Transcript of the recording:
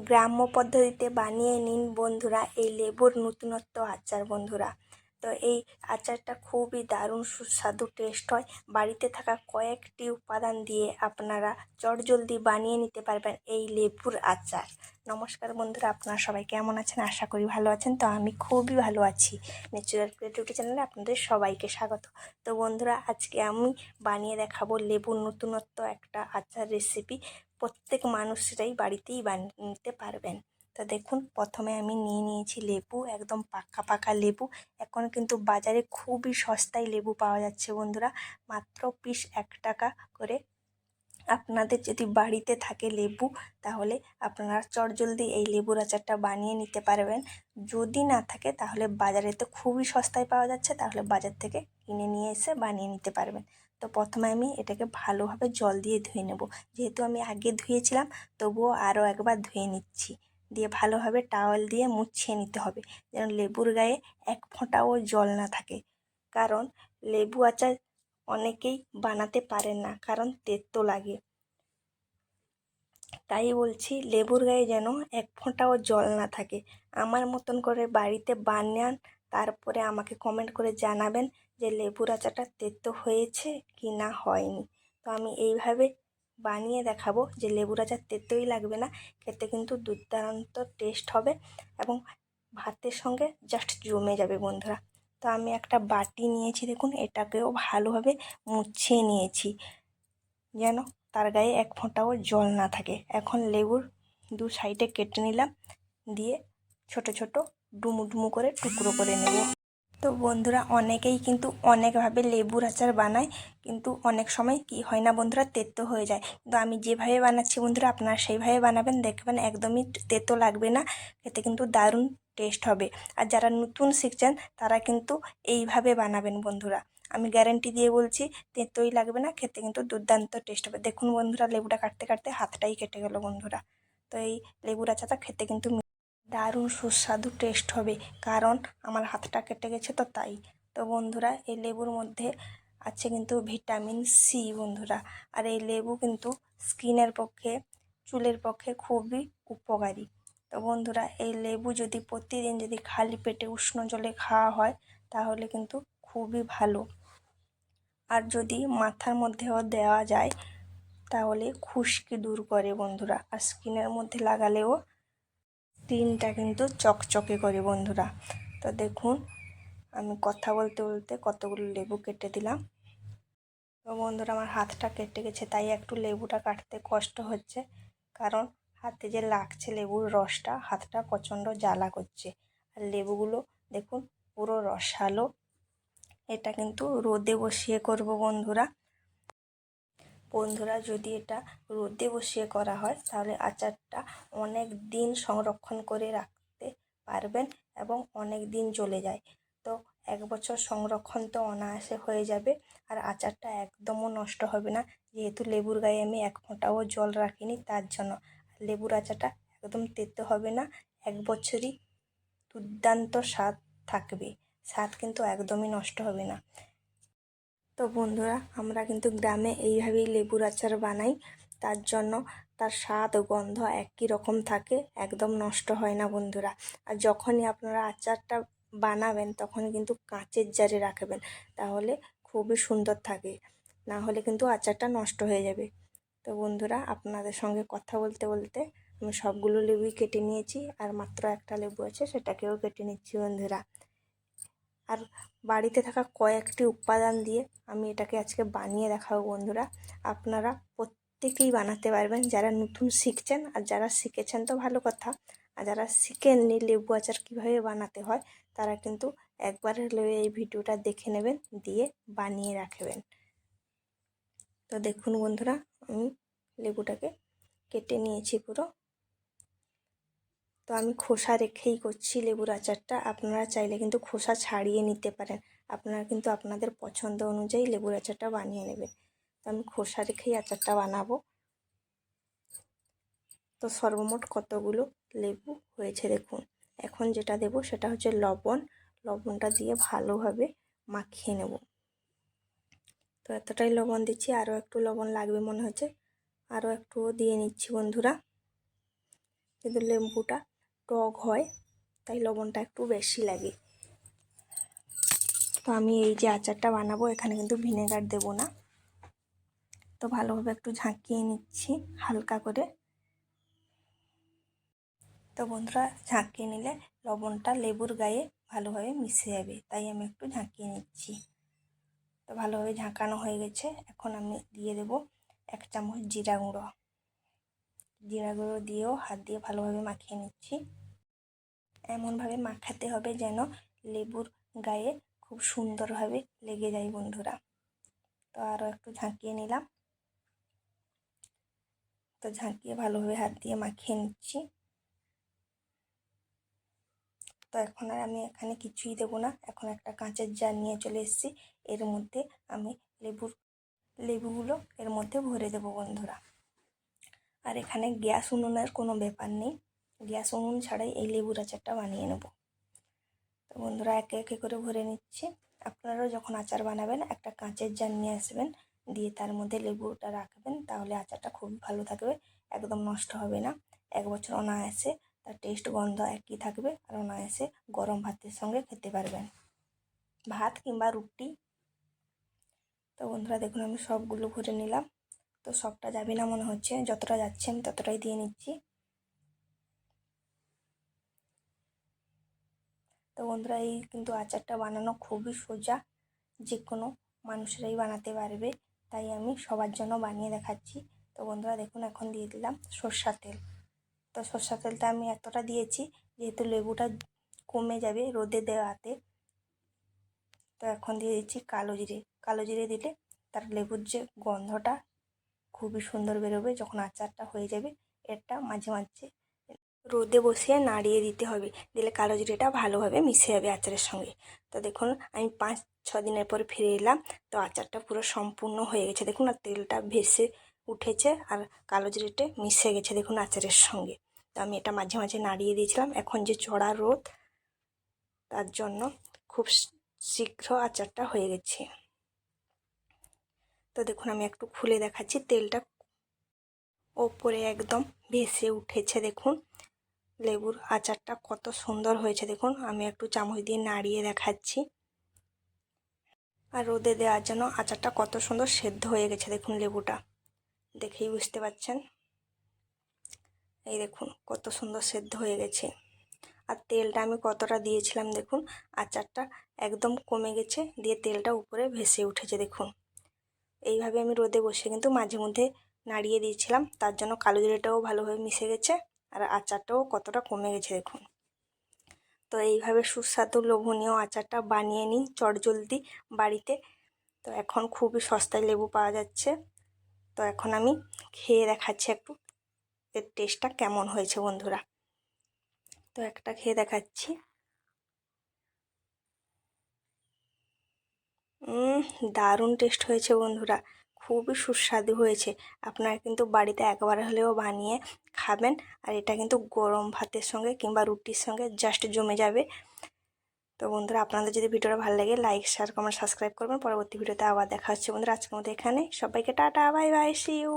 গ্রাম্য পদ্ধতিতে বানিয়ে নিন বন্ধুরা। এই লেবুর নতুনত্ব আচার বন্ধুরা। তো এই আচারটা খুবই দারুণ সুস্বাদু টেস্ট হয়। বাড়িতে থাকা কয়েকটি উপাদান দিয়ে আপনারা চটজলদি বানিয়ে নিতে পারবেন এই লেবুর আচার। নমস্কার বন্ধুরা, আপনারা সবাই কেমন আছেন? আশা করি ভালো আছেন। তো আমি খুবই ভালো আছি। ন্যাচুরাল ক্রিয়েটিভিটি চ্যানেলে আপনাদের সবাইকে স্বাগত। তো বন্ধুরা, আজকে আমি বানিয়ে দেখাবো লেবুর নতুনত্ব একটা আচার রেসিপি প্রত্যেক মানুষরাই বাড়িতেই বানিয়ে নিতে পারবেন। তো দেখুন, প্রথমে আমি নিয়ে নিয়েছি লেবু, একদম পাকা পাকা লেবু। এখন কিন্তু বাজারে খুবই সস্তায় লেবু পাওয়া যাচ্ছে বন্ধুরা। মাত্র পিস এক টাকা করে। আপনাদের যদি বাড়িতে থাকে লেবু, তাহলে আপনারা চটজলদি এই লেবুর আচারটা বানিয়ে নিতে পারবেন। যদি না থাকে, তাহলে বাজারে তো খুবই সস্তায় পাওয়া যাচ্ছে, তাহলে বাজার থেকে কিনে নিয়ে এসে বানিয়ে নিতে পারবেন। তো প্রথমে আমি এটাকে ভালোভাবে জল দিয়ে ধুয়ে নেব। যেহেতু আমি আগে ধুয়েছিলাম, তবুও আরও একবার ধুয়ে নিচ্ছি। দিয়ে ভালোভাবে টাওয়েল দিয়ে মুছিয়ে নিতে হবে। যেন লেবুর গায়ে এক ফোঁটাও জল না থাকে। কারণ লেবু আচার অনেকেই বানাতে পারেন না, কারণ তেতো লাগে। তাই বলছি লেবুর গায়ে যেন এক ফোঁটাও জল না থাকে। আমার মতন করে বাড়িতে বানান, তারপরে আমাকে কমেন্ট করে জানাবেন যে লেবুর আচারটা তেতো হয়েছে কি না হয়নি। তো আমি এইভাবে বানিয়ে দেখাবো যে লেবুর আচার তেতোই লাগবে না, খেতে কিন্তু দুর্দান্ত টেস্ট হবে এবং ভাতের সঙ্গে জাস্ট জমে যাবে বন্ধুরা। তো আমি একটা বাটি নিয়েছি দেখুন, এটাকেও ভালোভাবে মুছিয়ে নিয়েছি যেন তার গায়ে এক ফোঁটাও জল না থাকে। এখন লেবুর দু সাইডে কেটে নিলাম, দিয়ে ছোট ছোট ডুমু ডুমু করে টুকরো করে নেব। তো বন্ধুরা অনেকেই কিন্তু অনেকভাবে লেবুর আচার বানায়, কিন্তু অনেক সময় কি হয় না বন্ধুরা তেতো হয়ে যায়। কিন্তু আমি যেভাবে বানাচ্ছি বন্ধুরা, আপনারা সেইভাবে বানাবেন, দেখবেন একদমই তেতো লাগবে না, খেতে কিন্তু দারুণ টেস্ট হবে। আর যারা নতুন শিখছেন, তারা কিন্তু এইভাবে বানাবেন বন্ধুরা। আমি গ্যারেন্টি দিয়ে বলছি, তেতোই লাগবে না, খেতে কিন্তু দুর্দান্ত টেস্ট হবে। দেখুন বন্ধুরা, লেবুটা কাটতে কাটতে হাতটাই কেটে গেল বন্ধুরা। তো এই লেবুর আচারটা খেতে কিন্তু দারুণ সুস্বাদু টেস্ট হবে। কারণ আমার হাতটা কেটে গেছে তো তাই। তো বন্ধুরা, এই লেবুর মধ্যে আছে কিন্তু ভিটামিন সি বন্ধুরা। আর এই লেবু কিন্তু স্কিনের পক্ষে, চুলের পক্ষে খুবই উপকারী। তো বন্ধুরা, এই লেবু যদি প্রতিদিন যদি খালি পেটে উষ্ণ জলে খাওয়া হয়, তাহলে কিন্তু খুবই ভালো। আর যদি মাথার মধ্যেও দেওয়া যায়, তাহলে খুশকি দূর করে বন্ধুরা। আর স্কিনের মধ্যে লাগালেও স্কিনটা কিন্তু চকচকে করে বন্ধুরা। তো দেখুন, আমি কথা বলতে বলতে কতগুলো লেবু কেটে দিলাম। তো বন্ধুরা, আমার হাতটা কেটে গেছে, তাই একটু লেবুটা কাটতে কষ্ট হচ্ছে। কারণ হাতে যে লাগছে লেবুর রসটা, হাতটা প্রচণ্ড জ্বালা করছে। আর লেবুগুলো দেখুন, পুরো রসালো। এটা কিন্তু রোদে বসিয়ে করব বন্ধুরা। বন্ধুরা যদি এটা রোদে বসিয়ে করা হয়, তাহলে আচারটা অনেক দিন সংরক্ষণ করে রাখতে পারবেন এবং অনেক দিন চলে যায়। তো এক বছর সংরক্ষণ তো অনায়াসে হয়ে যাবে আর আচারটা একদমও নষ্ট হবে না। যেহেতু লেবুর গায়ে আমি এক ফোঁটাও জল রাখিনি, তার জন্য লেবুর আচারটা একদম তেতো হবে না। এক বছরই দুর্দান্ত স্বাদ থাকবে। স্বাদ কিন্তু একদমই নষ্ট হবে না। তো বন্ধুরা, আমরা কিন্তু গ্রামে এইভাবেই লেবুর আচার বানাই। তার জন্য তার স্বাদ ও গন্ধ একই রকম থাকে, একদম নষ্ট হয় না বন্ধুরা। আর যখনই আপনারা আচারটা বানাবেন তখন কিন্তু কাঁচের জারে রাখবেন, তাহলে খুবই সুন্দর থাকে। না হলে কিন্তু আচারটা নষ্ট হয়ে যাবে। তো বন্ধুরা, আপনাদের সঙ্গে কথা বলতে বলতে আমি সবগুলো লেবুই কেটে নিয়েছি, আর মাত্র একটা লেবু আছে, সেটাকেও কেটে নিচ্ছি বন্ধুরা। আর বাড়িতে থাকা কয়েকটি উপাদান দিয়ে আমি এটাকে আজকে বানিয়ে দেখাবো বন্ধুরা। আপনারা প্রত্যেকেই বানাতে পারবেন। যারা নতুন শিখছেন আর যারা শিখেছেন তো ভালো কথা, আর যারা শিখেননি লেবু আচার কীভাবে বানাতে হয়, তারা কিন্তু একবার হলেও এই ভিডিওটা দেখে নেবেন, দিয়ে বানিয়ে রাখবেন। তো দেখুন বন্ধুরা, আমি লেবুটাকে কেটে নিয়েছি পুরো। তো আমি খোসা রেখেই করছি লেবুর আচারটা। আপনারা চাইলে কিন্তু খোসা ছাড়িয়ে নিতে পারেন। আপনারা কিন্তু আপনাদের পছন্দ অনুযায়ী লেবুর আচারটা বানিয়ে নেবেন। তো আমি খোসা রেখেই আচারটা বানাবো। তো সর্বমোট কতগুলো লেবু হয়েছে দেখুন। এখন যেটা দেব সেটা হচ্ছে লবণ। লবণটা দিয়ে ভালোভাবে মাখিয়ে নেব। তো এতটাই লবণ দিচ্ছি। আরও একটু লবণ লাগবে মনে হচ্ছে। আরও একটু দিয়ে নিচ্ছি বন্ধুরা। কিন্তু লেবুটা টক হয়, তাই লবণটা একটু বেশি লাগে। তো আমি এই যে আচারটা বানাবো, এখানে কিন্তু ভিনেগার দেব না। তো ভালোভাবে একটু ঝাঁকিয়ে নিচ্ছি হালকা করে। তো বন্ধুরা, ঝাঁকিয়ে নিলে লবণটা লেবুর গায়ে ভালোভাবে মিশে যাবে, তাই আমি একটু ঝাঁকিয়ে নিচ্ছি। তো ভালোভাবে ঝাঁকানো হয়ে গেছে, এখন আমি দিয়ে দেব এক চামচ জিরা গুঁড়ো। জিরা গুঁড়ো দিয়েও হাত দিয়ে ভালোভাবে মাখিয়ে নিচ্ছি। এমনভাবে মাখাতে হবে যেন লেবুর গায়ে খুব সুন্দরভাবে লেগে যায় বন্ধুরা। তো আরও একটু ঝাঁকিয়ে নিলাম। তো ঝাঁকিয়ে ভালোভাবে হাত দিয়ে মাখিয়ে নিচ্ছি। তো এখন আর আমি এখানে কিছুই দেবো না। এখন একটা কাঁচের জার নিয়ে চলে এসেছি। এর মধ্যে আমি লেবুর, লেবুগুলো এর মধ্যে ভরে দেবো বন্ধুরা। আর এখানে গ্যাস উনুনের কোনো ব্যাপার নেই। গ্যাস উনুন ছাড়াই এই লেবুর আচারটা বানিয়ে নেব। তো বন্ধুরা একে একে করে ভরে নিচ্ছি। আপনারাও যখন আচার বানাবেন, একটা কাঁচের জার নিয়ে আসবেন, দিয়ে তার মধ্যে লেবুটা রাখবেন, তাহলে আচারটা খুব ভালো থাকবে, একদম নষ্ট হবে না। এক বছর অনায়াসে তার টেস্ট গন্ধ একই থাকবে আর অনায়াসে গরম ভাতের সঙ্গে খেতে পারবেন। ভাত কিংবা রুটি। তো বন্ধুরা দেখুন, আমি সবগুলো ভরে নিলাম। তো সবটা যাবে না মনে হচ্ছে। যতটা যাচ্ছে আমি ততটাই দিয়ে নিচ্ছি। তো বন্ধুরা, এই কিন্তু আচারটা বানানো খুবই সোজা। যে কোনো মানুষেরাই বানাতে পারবে। তাই আমি সবার জন্য বানিয়ে দেখাচ্ছি। তো বন্ধুরা, দেখুন, এখন দিয়ে দিলাম সর্ষার তেল। তো সর্ষার তেলটা আমি এতটা দিয়েছি, যেহেতু লেবুটা কমে যাবে রোদে দেওয়াতে। তো এখন দিয়ে দিচ্ছি কালো জিরে। কালো জিরে দিলে তার লেবুর যে গন্ধটা খুবই সুন্দর বেরোবে যখন আচারটা হয়ে যাবে। এটা মাঝে মাঝে রোদে বসিয়ে নাড়িয়ে দিতে হবে। দিলে কালো জিরেটা ভালোভাবে মিশে যাবে আচারের সঙ্গে। তো দেখুন, আমি পাঁচ, ছ দিনের পরে ফিরে এলাম। তো আচারটা পুরো সম্পূর্ণ হয়ে গেছে। দেখুন আর তেলটা ভেসে উঠেছে আর কালো জিরেটা মিশে গেছে দেখুন আচারের সঙ্গে। তো আমি এটা মাঝে মাঝে নাড়িয়ে দিয়েছিলাম। এখন যে চড়া রোদ, তার জন্য খুব শীঘ্র আচারটা হয়ে গেছে। তো দেখুন, আমি একটু খুলে দেখাচ্ছি। তেলটা ওপরে একদম ভেসে উঠেছে, দেখুন। লেবুর আচারটা কত সুন্দর হয়েছে, দেখুন। আমি একটু চামচ দিয়ে নাড়িয়ে দেখাচ্ছি। আর রোদে দেওয়ার জন্য আচারটা কত সুন্দর সেদ্ধ হয়ে গেছে, দেখুন লেবুটা। দেখেই বুঝতে পারছেন এই দেখুন, কত সুন্দর সেদ্ধ হয়ে গেছে। আর তেলটা আমি কতটা দিয়েছিলাম, দেখুন। আচারটা একদম কমে গেছে, দিয়ে তেলটা উপরে ভেসে উঠেছে, দেখুন। এইভাবে আমি রোদে বসে কিন্তু মাঝে মধ্যে নাড়িয়ে দিয়েছিলাম। তার জন্য কালো জিরেটাও ভালোভাবে মিশে গেছে আর আচারটাও কতটা কমে গেছে দেখুন। তো এইভাবে সুস্বাদু লোভনীয় আচারটা বানিয়ে নিন চটজলদি বাড়িতে। তো এখন খুবই সস্তায় লেবু পাওয়া যাচ্ছে। তো এখন আমি খেয়ে দেখাচ্ছি একটু এর টেস্টটা কেমন হয়েছে বন্ধুরা। তো একটা খেয়ে দেখাচ্ছি। দারুণ টেস্ট হয়েছে বন্ধুরা। খুবই সুস্বাদু হয়েছে। আপনারা কিন্তু বাড়িতে একবার হলেও বানিয়ে খাবেন। আর এটা কিন্তু গরম ভাতের সঙ্গে কিংবা রুটির সঙ্গে জাস্ট জমে যাবে। তো বন্ধুরা, আপনাদের যদি ভিডিওটা ভালো লাগে লাইক শেয়ার কমেন্ট সাবস্ক্রাইব করবেন। পরবর্তী ভিডিওতে আবার দেখা হচ্ছে বন্ধুরা। আজকের মধ্যে এখানে সবাইকে tata bye bye see you